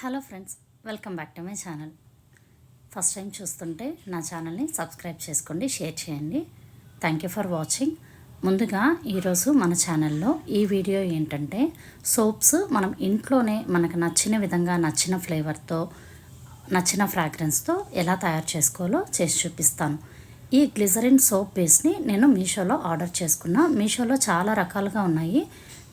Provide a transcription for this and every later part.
Hello friends welcome back to my channel. First time చూస్తుంటే నా ఛానల్ని సబ్స్క్రైబ్ చేసుకోండి షేర్ చేయండి. థ్యాంక్ యూ ఫర్ వాచింగ్ ముందుగా ఈరోజు మన ఛానల్లో ఈ వీడియో ఏంటంటే సోప్స్ మనం ఇంట్లోనే మనకు నచ్చిన విధంగా నచ్చిన ఫ్లేవర్తో నచ్చిన ఫ్రాగ్రెన్స్తో ఎలా తయారు చేసుకోవాలో చేసి చూపిస్తాను. ఈ గ్లిజరిన్ సోప్ బేస్ని నేను మీషోలో ఆర్డర్ చేసుకున్నా. మీషోలో చాలా రకాలుగా ఉన్నాయి.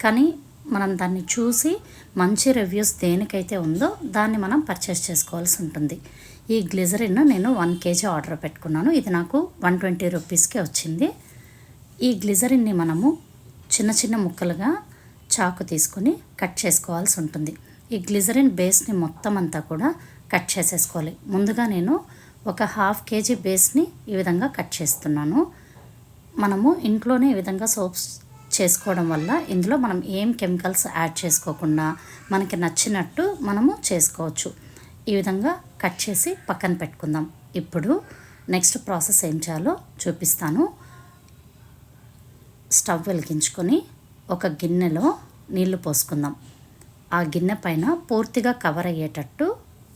కానీ మనం దాన్ని చూసి మంచి రివ్యూస్ దేనికైతే ఉందో దాన్ని మనం పర్చేస్ చేసుకోవాల్సి ఉంటుంది. ఈ గ్లిజరిన్ నేను వన్ కేజీ ఆర్డర్ పెట్టుకున్నాను. ఇది నాకు వన్ ట్వంటీ రూపీస్కి వచ్చింది. ఈ గ్లిజరిన్ని మనము చిన్న చిన్న ముక్కలుగా చాకు తీసుకొని కట్ చేసుకోవాల్సి ఉంటుంది. ఈ గ్లిజరిన్ బేస్ని మొత్తం అంతా కూడా కట్ చేసేసుకోవాలి. ముందుగా నేను ఒక హాఫ్ కేజీ బేస్ని ఈ విధంగా కట్ చేస్తున్నాను. మనము ఇంట్లోనే ఈ విధంగా సోప్స్ చేసుకోవడం వల్ల ఇందులో మనం ఏం కెమికల్స్ యాడ్ చేసుకోకుండా మనకి నచ్చినట్టు మనము చేసుకోవచ్చు. ఈ విధంగా కట్ చేసి పక్కన పెట్టుకుందాం. ఇప్పుడు నెక్స్ట్ ప్రాసెస్ ఏం చేయాలో చూపిస్తాను. స్టవ్ వెలిగించుకొని ఒక గిన్నెలో నీళ్ళు పోసుకుందాం. ఆ గిన్నె పైన పూర్తిగా కవర్ అయ్యేటట్టు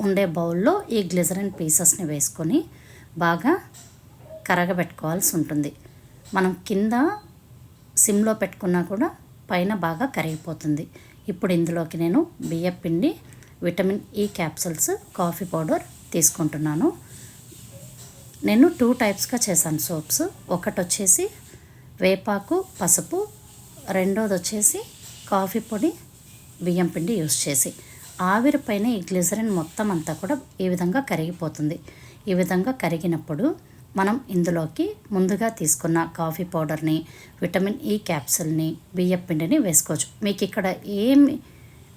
ఉండే బౌల్లో ఈ గ్లిజరిన్ పీసెస్ని వేసుకొని బాగా కరగబెట్టుకోవాల్సి ఉంటుంది. మనం కింద సిమ్లో పెట్టుకున్నా కూడా పైన బాగా కరిగిపోతుంది. ఇప్పుడు ఇందులోకి నేను బియ్యం పిండి విటమిన్ e ఈ క్యాప్సూల్స్ కాఫీ పౌడర్ తీసుకుంటున్నాను. నేను టూ టైప్స్గా చేశాను సోప్స్. ఒకటి వచ్చేసి వేపాకు పసుపు రెండోది వచ్చేసి కాఫీ పొడి బియ్యం పిండి యూస్ చేసి. ఆవిరి పైన ఈ గ్లిజరిన్ మొత్తం అంతా కూడా ఈ విధంగా కరిగిపోతుంది. ఈ విధంగా కరిగినప్పుడు మనం ఇందులోకి ముందుగా తీసుకున్న కాఫీ పౌడర్ని విటమిన్ ఈ క్యాప్సుల్ని బియ్యం పిండిని వేసుకోవచ్చు. మీకు ఇక్కడ ఏమి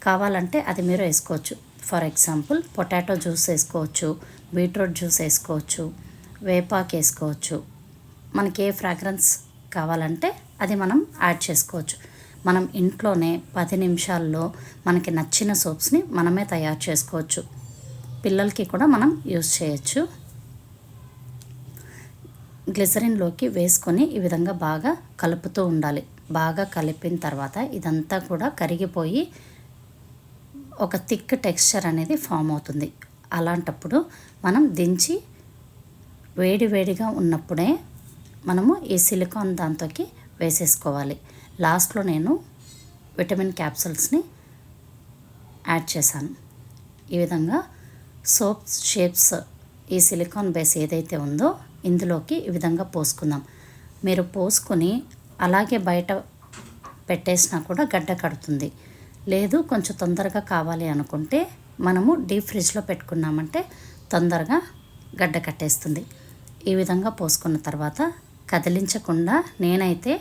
కావాలంటే అది మీరు వేసుకోవచ్చు. ఫర్ ఎగ్జాంపుల్ పొటాటో జ్యూస్ వేసుకోవచ్చు బీట్రూట్ జ్యూస్ వేసుకోవచ్చు వేపాకు వేసుకోవచ్చు. మనకి ఏ ఫ్రాగ్రెన్స్ కావాలంటే అది మనం యాడ్ చేసుకోవచ్చు. మనం ఇంట్లోనే పది నిమిషాల్లో మనకి నచ్చిన సోప్స్ని మనమే తయారు చేసుకోవచ్చు. పిల్లలకి కూడా మనం యూస్ చేయొచ్చు. గ్లిజరిన్లోకి వేసుకొని ఈ విధంగా బాగా కలుపుతూ ఉండాలి. బాగా కలిపిన తర్వాత ఇదంతా కూడా కరిగిపోయి ఒక థిక్ టెక్స్చర్ అనేది ఫామ్ అవుతుంది. అలాంటప్పుడు మనం దించి వేడి వేడిగా ఉన్నప్పుడే మనము ఈ సిలికాన్ దాంతోకి వేసేసుకోవాలి. లాస్ట్లో నేను విటమిన్ క్యాప్సూల్స్ని యాడ్ చేశాను. ఈ విధంగా సోప్స్ షేప్స్ ఈ సిలికాన్ బేస్ ఏదైతే ఉందో ఇందులోకి ఈ విధంగా పోసుకుందాం. మీరు పోసుకొని అలాగే బయట పెట్టేసినా కూడా గడ్డ కడుతుంది. లేదు కొంచెం తొందరగా కావాలి అనుకుంటే మనము డీప్ ఫ్రిడ్జ్లో పెట్టుకున్నామంటే తొందరగా గడ్డ కట్టేస్తుంది. ఈ విధంగా పోసుకున్న తర్వాత కదిలించకుండా నేనైతే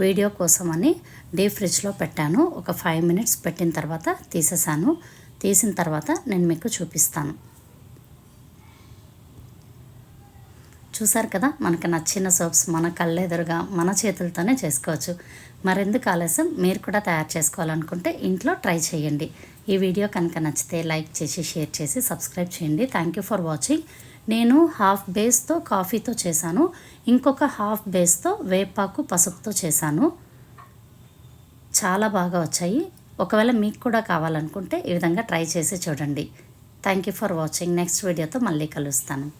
వీడియో కోసమని డీప్ ఫ్రిడ్జ్లో పెట్టాను. ఒక ఫైవ్ మినిట్స్ పెట్టిన తర్వాత తీసేసాను తీసిన తర్వాత నేను మీకు చూపిస్తాను. చూసారు కదా? మనకు నచ్చిన సోప్స్ మన కళ్ళెదురుగా మన చేతులతోనే చేసుకోవచ్చు. మరెందుకు ఆలస్యం? మీరు కూడా తయారు చేసుకోవాలనుకుంటే ఇంట్లో ట్రై చేయండి. ఈ వీడియో కనుక నచ్చితే లైక్ చేసి షేర్ చేసి సబ్స్క్రైబ్ చేయండి. థ్యాంక్ యూ ఫర్ వాచింగ్ నేను హాఫ్ బేస్తో కాఫీతో చేశాను. ఇంకొక హాఫ్ బేస్తో వేపాకు పసుపుతో చేశాను. చాలా బాగా వచ్చాయి. ఒకవేళ మీకు కూడా కావాలనుకుంటే ఈ విధంగా ట్రై చేసి చూడండి. Thank you for watching next వీడియోతో మళ్ళీ కలుస్తాను.